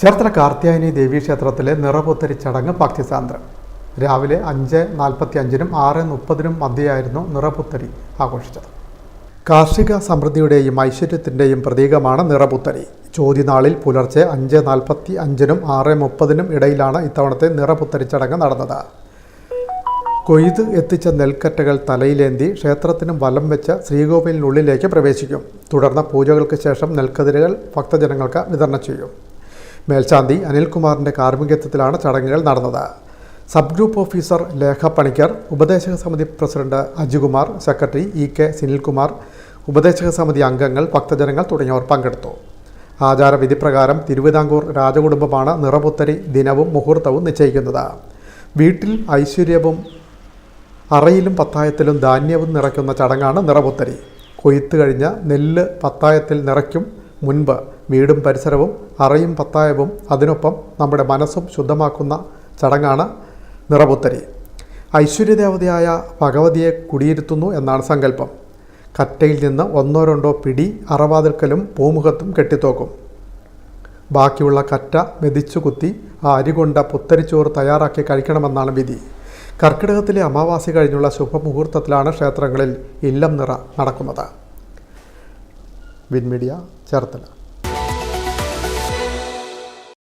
ചേർത്തല കാർത്യായനി ദേവീക്ഷേത്രത്തിലെ നിറപുത്തരി ചടങ്ങ് ഭക്തിസാന്ദ്രം. രാവിലെ അഞ്ച് നാൽപ്പത്തി അഞ്ചിനും ആറ് മുപ്പതിനും മധ്യയായിരുന്നു നിറപുത്തരി ആഘോഷിച്ചത്. കാർഷിക സമൃദ്ധിയുടെയും ഐശ്വര്യത്തിന്റെയും പ്രതീകമാണ് നിറപുത്തരി. ചോദ്യനാളിൽ പുലർച്ചെ അഞ്ച് നാൽപ്പത്തി അഞ്ചിനും ആറ് മുപ്പതിനും ഇടയിലാണ് ഇത്തവണത്തെ നിറപുത്തരി ചടങ്ങ് നടന്നത്. കൊയ്ത് എത്തിച്ച നെൽക്കറ്റകൾ തലയിലേന്തി ക്ഷേത്രത്തിനും വലം വെച്ച് ശ്രീകോവിലിനുള്ളിലേക്ക് പ്രവേശിക്കും. തുടർന്ന് പൂജകൾക്ക് ശേഷം നെൽക്കതിരുകൾ ഭക്തജനങ്ങൾക്ക് വിതരണം ചെയ്യും. മേൽശാന്തി അനിൽകുമാറിന്റെ കാർമ്മികത്വത്തിലാണ് ചടങ്ങുകൾ നടന്നത്. Sub group officer Lekha Panicker ഉപദേശക സമിതി president Ajikumar secretary E K Sunilkumar ഉപദേശക സമിതി അംഗങ്ങൾ ഭക്തജനങ്ങൾ തുടങ്ങിയവർ പങ്കെടുത്തു. ആചാരവിധി പ്രകാരം തിരുവിതാംകൂർ രാജകുടുംബമാണ് നിറപുത്തരി ദിനവും മുഹൂർത്തവും നിശ്ചയിക്കുന്നത്. വീട്ടിൽ ഐശ്വര്യവും അറയിലും പത്തായത്തിലും ധാന്യവും നിറയ്ക്കുന്ന ചടങ്ങാണ് നിറപുത്തരി. കൊയ്ത്ത് കഴിഞ്ഞ നെല്ല് പത്തായത്തിൽ നിറയ്ക്കും. മുൻപ് വീടും പരിസരവും അറയും പത്തായവും അതിനൊപ്പം നമ്മുടെ മനസ്സും ശുദ്ധമാക്കുന്ന ചടങ്ങാണ് നിറപുത്തരി. ഐശ്വര്യദേവതയായ ഭഗവതിയെ കുടിയിരുത്തുന്നു എന്നാണ് സങ്കല്പം. കറ്റയിൽ നിന്ന് ഒന്നോ രണ്ടോ പിടി അറവാതിൽക്കലും പൂമുഖത്തും കെട്ടിത്തോക്കും. ബാക്കിയുള്ള കറ്റ മെതിച്ചു കുത്തി ആ അരി കൊണ്ട് പുത്തരിച്ചോറ് തയ്യാറാക്കി കഴിക്കണമെന്നാണ് വിധി. കർക്കിടകത്തിലെ അമാവാസി കഴിഞ്ഞുള്ള ശുഭമുഹൂർത്തത്തിലാണ് ക്ഷേത്രങ്ങളിൽ ഇല്ലം നിറ നടക്കുന്നത്. വിൻമീഡിയ ചേർത്തല.